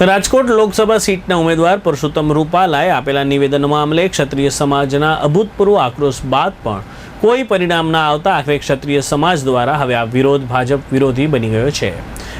રાજકોટ લોકસભા સીટના ઉમેદવાર પરસોત્તમ રૂપાલાએ આપેલા નિવેદન મામલે ક્ષત્રિય સમાજના અભૂતપૂર્વ આક્રોશ બાદ પણ કોઈ પરિણામ ના આવતા આખરે ક્ષત્રિય સમાજ દ્વારા હવે આ વિરોધ ભાજપ વિરોધી બની ગયો છે.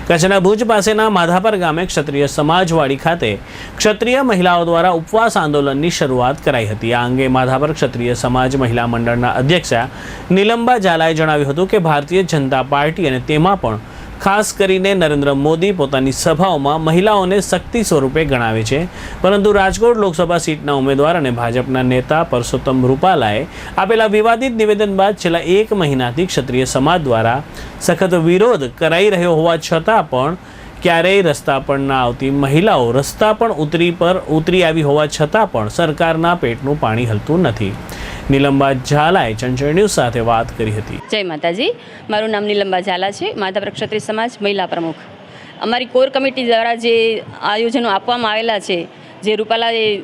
કચ્છના ભુજ પાસેના માધાપર ગામે ક્ષત્રિય સમાજવાડી ખાતે ક્ષત્રિય મહિલાઓ દ્વારા ઉપવાસ આંદોલનની શરૂઆત કરાઈ હતી. આ અંગે માધાપર ક્ષત્રિય સમાજ મહિલા મંડળના અધ્યક્ષા નિલંબા ઝાલાએ જણાવ્યું હતું કે ભારતીય જનતા પાર્ટી અને તેમાં પણ ખાસ કરીને નરેન્દ્ર મોદી પોતાની સભાઓમાં મહિલાઓને શક્તિ સ્વરૂપે ગણાવે છે. પરંતુ રાજકોટ લોકસભા સીટના ઉમેદવાર અને ભાજપના નેતા પરસોત્તમ રૂપાલાએ આપેલા વિવાદિત નિવેદન બાદ છેલ્લા એક મહિનાથી ક્ષત્રિય સમાજ દ્વારા સખત વિરોધ કરાઈ રહ્યો હોવા છતાં પણ ક્યારેય રસ્તા પર ના આવતી મહિલાઓ રસ્તા પણ ઉતરી પર ઉતરી આવી હોવા છતાં પણ સરકારના પેટનું પાણી હલતું નથી. નિલંબા ઝાલાએ ચંચળ ન્યૂઝ સાથે વાત કરી હતી. જય માતાજી. મારું નામ નિલંબા ઝાલા છે. માધવ ક્ષત્રિય સમાજ, મહિલા પ્રમુખ. અમારી કોર કમિટી દ્વારા જે આયોજનો આપવામાં આવેલા છે, જે રૂપાલાએ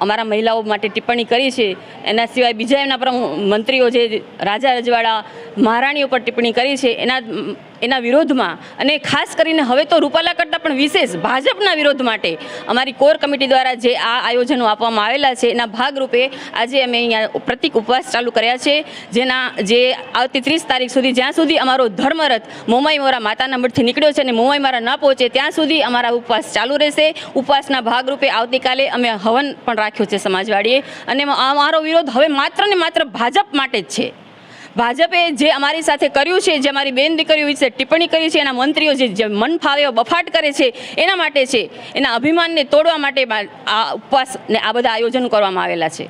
અમારા મહિલાઓ માટે ટિપ્પણી કરી છે, એના સિવાય બીજા એમના પ્રમુખ મંત્રીઓ જે રાજા રજવાડા, મહારાણીઓ પર ટિપ્પણી કરી છે, એના એના વિરોધમાં. અને ખાસ કરીને હવે તો રૂપાલા કરતાં પણ વિશેષ ભાજપના વિરોધ માટે અમારી કોર કમિટી દ્વારા જે આ આયોજનો આપવામાં આવેલા છે, એના ભાગરૂપે આજે અમે અહીંયા પ્રતિક ઉપવાસ ચાલુ કર્યા છે, જેના જે આવતી ત્રીસ તારીખ સુધી, જ્યાં સુધી અમારો ધર્મરથ મોમાઈ મોરા માતાના મઠથી નીકળ્યો છે અને મોમાઈ મારા ન પહોંચે, ત્યાં સુધી અમારા ઉપવાસ ચાલુ રહેશે. ઉપવાસના ભાગરૂપે આવતીકાલે અમે હવન પણ રાખ્યો છે સમાજવાડીએ. અને અમારો વિરોધ હવે માત્ર ને માત્ર ભાજપ માટે જ છે. ભાજપે જે અમારી સાથે કર્યું છે, જે અમારી બેન દીકરીઓ વિશે ટિપ્પણી કરી છે, એના મંત્રીઓ જે મન ફાવે બફાટ કરે છે, એના માટે છે, એના અભિમાનને તોડવા માટે આ ઉપવાસ ને આ બધા આયોજન કરવામાં આવેલા છે.